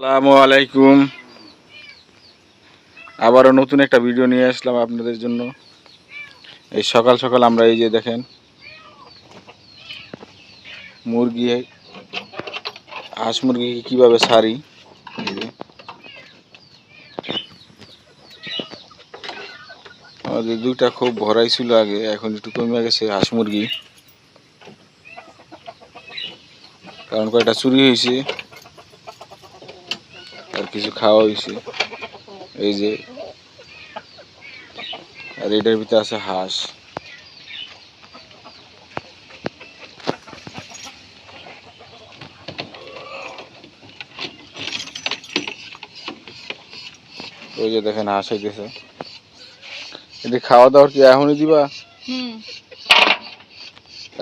আসসালামু আলাইকুম। আবারও নতুন একটা ভিডিও নিয়ে আসলাম আপনাদের জন্য। এই সকাল সকাল আমরা এই যে দেখেন, মুরগি, হাঁস মুরগিকে কীভাবে সারি আমাদের দুইটা খুব ভরাই ছিল আগে, এখন একটু কমে গেছে হাঁস মুরগি। কারণ কয়টা চুরি হয়েছে কিছু খাওয়া হয়েছে। এই যে আর এটার ভিতরে আছে হাঁস। ওই যে দেখেন হাঁস হইতেছে। এটা খাওয়া দাওয়ার কি এখনই দিবা? হুম।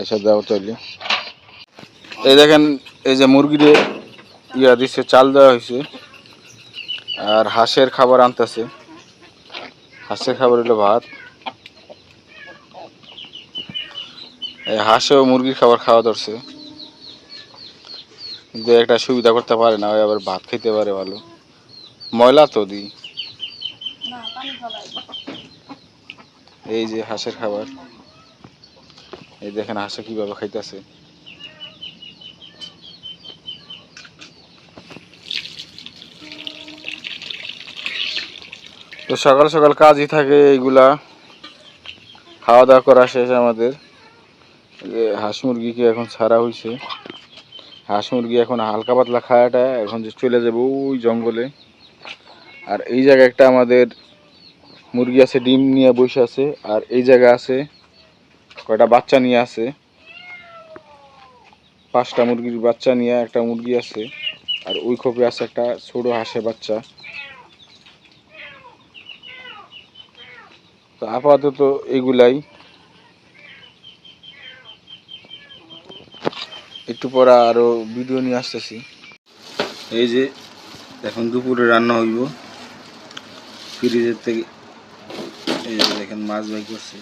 এসব দেওয়া চলে এই দেখেন এই যে মুরগিরে ইয়া দিচ্ছে চাল দেওয়া হয়েছে। আর হাঁসের খাবার আনতেছে। হাঁসের খাবার হলো ভাত। এই হাঁসেও মুরগির খাবার খাওয়া ধরছে। কিন্তু একটা সুবিধা করতে পারে না ওই আবার ভাত খেতে পারে ভালো। ময়লা তো দিই। এই যে হাঁসের খাবার। এই দেখেন হাঁসে কীভাবে খাইতেছে। তো সকাল সকাল কাজই থাকে এইগুলা। খাওয়া দাওয়া করা শেষ আমাদের। যে হাঁস মুরগিকে এখন ছাড়া হয়েছে হাঁস মুরগি এখন হালকা পাতলা খাওয়াটা এখন যে চলে যাবে ওই জঙ্গলে। আর এই জায়গায় একটা আমাদের মুরগি আছে, ডিম নিয়ে বসে আছে। আর এই জায়গা আছে, কয়টা বাচ্চা নিয়ে আছে। পাঁচটা মুরগির বাচ্চা নিয়ে একটা মুরগি আছে। আর ওই খোপে আছে একটা ছোট হাঁসের বাচ্চা। তো আপাতত এগুলাই। একটু পরে আরও ভিডিও নিয়ে আসতেছি। এই যে এখন দুপুরে রান্না হইব। ফ্রিজের থেকে এই যে দেখেন মাছ বাই করছে।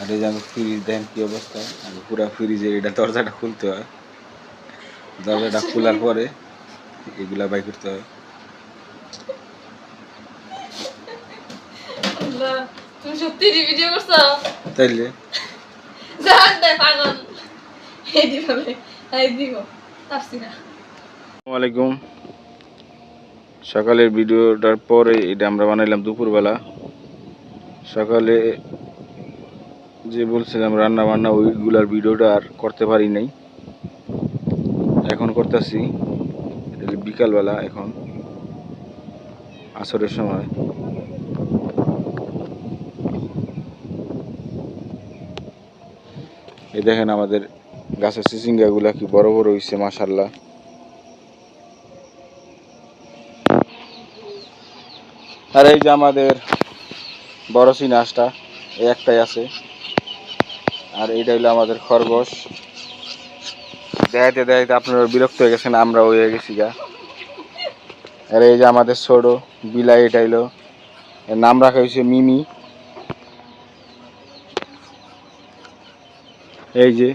আর এই যে আমি ফ্রিজ দেখেন কি অবস্থা। আমি পুরো ফ্রিজে এটা দরজাটা খুলতে হয়। দরজাটা খোলার পরে এগুলা বাই করতে হয়। আল্লাহ, তুমি সত্যি ভিডিও করছ? তাইলে? জান দে পাগল। এই দিবে এই দিব। পারছি না। আলাইকুম। সকালের ভিডিওটার পরে এটা আমরা বানাইলাম দুপুরবেলা। সকালে যে বলছিলাম রান্না বান্না ওইগুলার ভিডিওটা আর করতে পারি নাই। এখন করতেছি। এটা বিকালবেলা এখন আসরের সময়। এই দেখেন আমাদের গাছের সিসিঙ্গাগুলা কি বড় বড় হইছে মাশাল্লাহ আর এই যে আমাদের বড় সিনাসটা, এই একটাই আছে। আর এইটা হইল আমাদের খরগোশ। দেখাইতে দেখাইতে আপনারা বিরক্ত হয়ে গেছেন আমরা হয়ে গেছি গা। আর এই যে আমাদের ছোট বিলাই, এটা হইল নাম রাখা হয়েছে মিমি। এই যে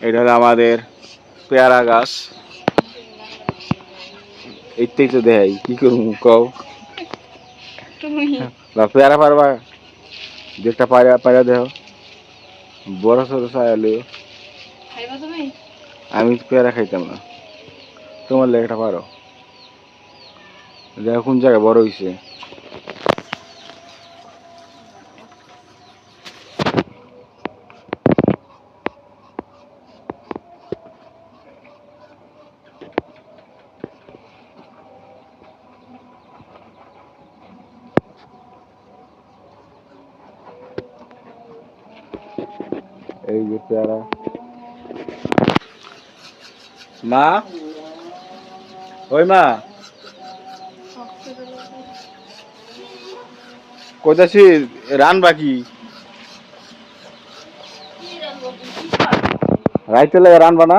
এটা হলো আমাদের পেয়ারা গাছ। এইটাই তো দেখাই কি করব কও? বা পেয়ারা পারবা? যেটা পারা পারা দেহ বড় সড়ো তুমি? আমি তো পেয়ারা খাইতাম না। তোমার লেখাটা পারো। দেখো কোন জায়গায় বড় হইছে। এই যে পেয়ারা মা ওই মা কইতাছি রান বাকি। রাইতে লাগে রান বানা।